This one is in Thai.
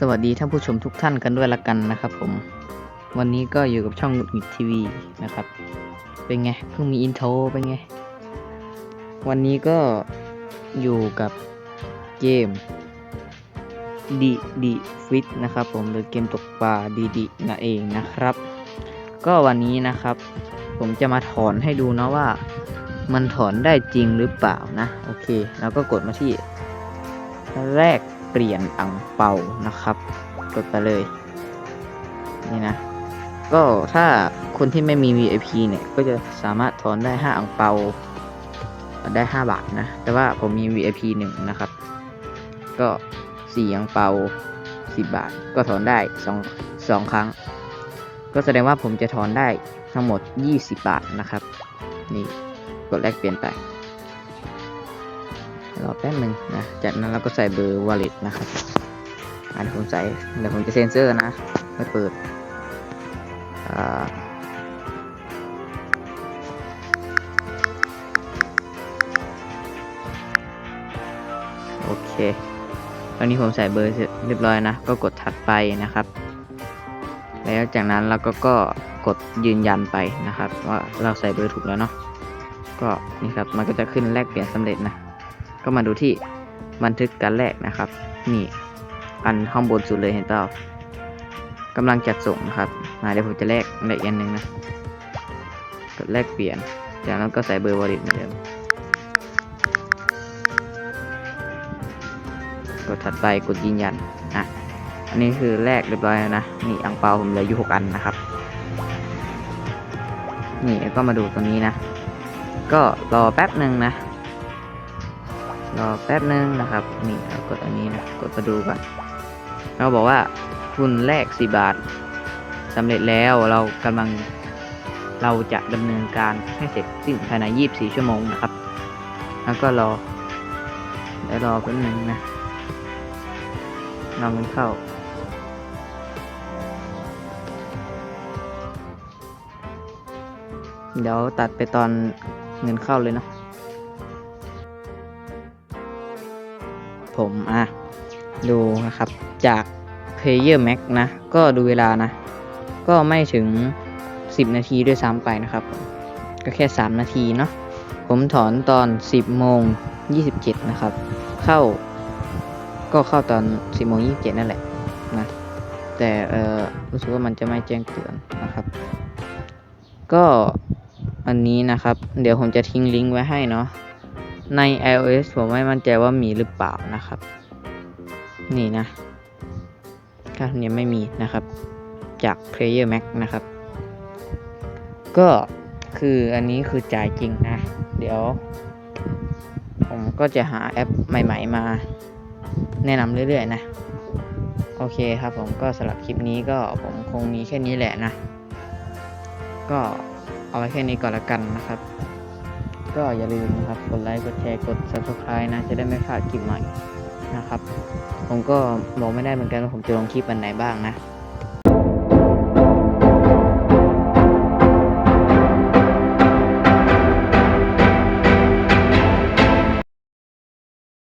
สวัสดีท่านผู้ชมทุกท่านกันด้วยละกันนะครับผม วันนี้ก็อยู่กับช่องหงุดหงิดทีวีนะครับ เป็นไง เพิ่งมีอินโทรเป็นไง วันนี้ก็อยู่กับเกมดีดีฟิตนะครับผมหรือเกมตกปลาดีดีนั่นเองนะครับ ก็วันนี้นะครับ ผมจะมาถอนให้ดูนะว่า มันถอนได้จริงหรือเปล่านะ โอเค แล้วก็กดมาที่แรก ปลี่ยนอังเปานะครับ กดไปเลย นี่นะ ก็ถ้าคนที่ไม่มี VIP เนี่ย ก็จะสามารถถอนได้ 5 อังเปา ได้ 5 บาทนะ แต่ว่าผมมี VIP 1 นะครับ ก็ 4 อังเปา 10 บาท ก็ถอนได้ 2 2 ครั้ง ก็แสดงว่าผมจะถอนได้ทั้งหมด 20 บาทนะครับ นี่ กดแลกเปลี่ยนไป รอแป๊บหนึ่งนะ จากนั้นเราก็ใส่เบอร์ wallet นะครับอันนี้ผมใส่เดี๋ยวผมจะเซ็นเซอร์นะไม่เปิดอ่าโอเค ตอนนี้ผมใส่เบอร์เสร็จเรียบร้อยนะ ก็กดถัดไปนะครับ แล้วจากนั้นเราก็ก็กดยืนยันไปนะครับ ว่าเราใส่เบอร์ถูกแล้วเนาะ ก็นี่ครับ มันก็จะขึ้นแลกเปลี่ยนสำเร็จนะ ก็มาดูที่บันทึกการแลกนะครับ นี่อันข้างบนสุดเลยเห็นเปล่ากำลังจัดส่งนะครับมาเดี๋ยวผมจะแลกแลกอีกอันหนึ่งนะกดแลกเปลี่ยน จากนั้นก็ใส่เบอร์วอลเล็ตเหมือนเดิมกดถัดไปกดยืนยันอะอันนี้คือแลกเรียบร้อยแล้วนะนี่อังเปาผมเหลืออยู่หกอันนะครับ นี่แล้วก็มาดูตรงนี้นะ ก็รอแป๊บหนึ่งนะ รอแป๊บนึงนะครับ นี่เรากดอันนี้นะ กดมาดูก่อน เราบอกว่าทุนแรก 4 บาทสำเร็จแล้วเรากำลังเราจะดำเนินการให้เสร็จสิ้นภายใน 24 ชั่วโมงนะครับ แล้วก็รอแล้วรอแป๊บนึงนะรอมันเข้าเดี๋ยวตัดไปตอนเงินเข้าเลยเนาะ ผมอะดูนะครับจาก Player Max นะ ก็ดูเวลานะ ก็ไม่ถึง 10 นาทีด้วยซ้ำไปนะครับ ก็แค่ 3 นาทีเนาะผมถอนตอน 10 โมง 27 นะครับ เข้า ก็เข้าตอน 10 โมง 27 นั่นแหละนะ แต่เออรู้สึกว่ามันจะไม่แจ้งเตือนนะครับ ก็อันนี้นะครับ เดี๋ยวผมจะทิ้งลิงก์ไว้ให้เนาะ ใน iOS ผมไม่มั่นใจว่ามีหรือเปล่านะครับ นี่นะค่าธรรมเนียไม่มีนะครับ จาก Player Max นะครับ ก็คืออันนี้คือจ่ายจริงนะ เดี๋ยว ผมก็จะหาแอปใหม่ ๆ มาแนะนำเรื่อย ๆ นะ โอเคครับผมก็สำหรับคลิปนี้ก็ผมคงมีแค่นี้แหละนะ ก็เอาไว้แค่นี้ก่อนละกันนะครับ ก็อย่าลืมนะครับกดไลค์กดแชร์กด subscribe นะ จะได้ไม่พลาดคลิปใหม่นะครับ ผมก็บอกไม่ได้เหมือนกันว่าผมจะลงคลิปวันไหนบ้างนะ